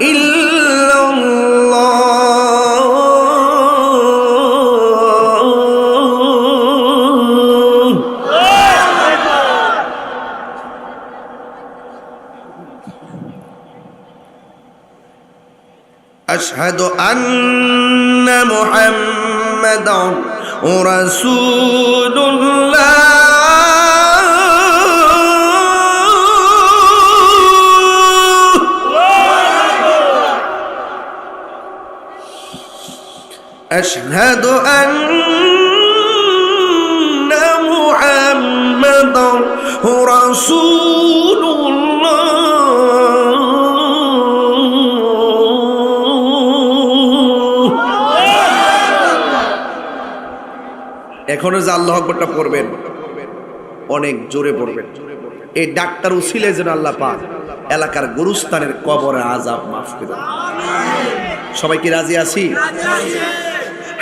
إلا الله أشهد أن محمدا رسول الله أشهد أن محمدا رسول الله এখনো যে আল্লাহ আকবরটা পড়বেন অনেক জোরে পড়বেন এই ডাক্তার উসিলে যেন আল্লাহ পাক এলাকার গুরুস্থানের কবরে আজাব মাফ করে দেন। সবাই কি রাজি আছি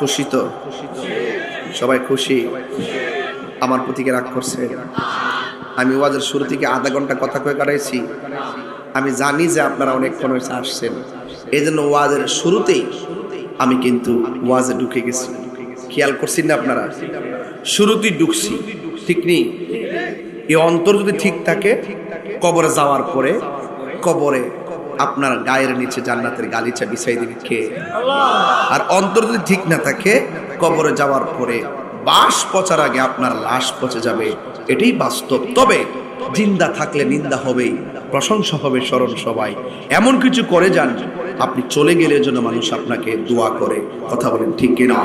খুশি তো? সবাই খুশি? আমার প্রতিকে রাগ করছে? আমি ওয়াজের শুরু থেকে আধা ঘণ্টা কথা কয়ে কাটাইছি। আমি জানি যে আপনারা অনেকক্ষণ হয়েছে আসছেন। এই জন্য ওয়াজের শুরুতেই আমি কিন্তু ওয়াজে ঢুকে গেছি। খেয়াল করছেন না আপনারা? শুরুতেই ঢুকছি। ঠিক নেই এই অন্তর যদি ঠিক থাকে, কবরে যাওয়ার পরে কবরে আপনার গায়ের নিচে জান্নাতের গালিচা বিছাই দিবে কে? আর অন্তর যদি ঠিক না থাকে, কবরে যাওয়ার পরে বাস পচার আগে আপনার লাশ পচে যাবে। এটাই বাস্তব। তবে জিন্দা থাকলে নিন্দা হবেই, প্রশংসা হবে স্মরণ সবাই। এমন কিছু করে যান, আপনি চলে গেলে যেন মানুষ আপনাকে দোয়া করে। কথা বলেন ঠিক কিনা?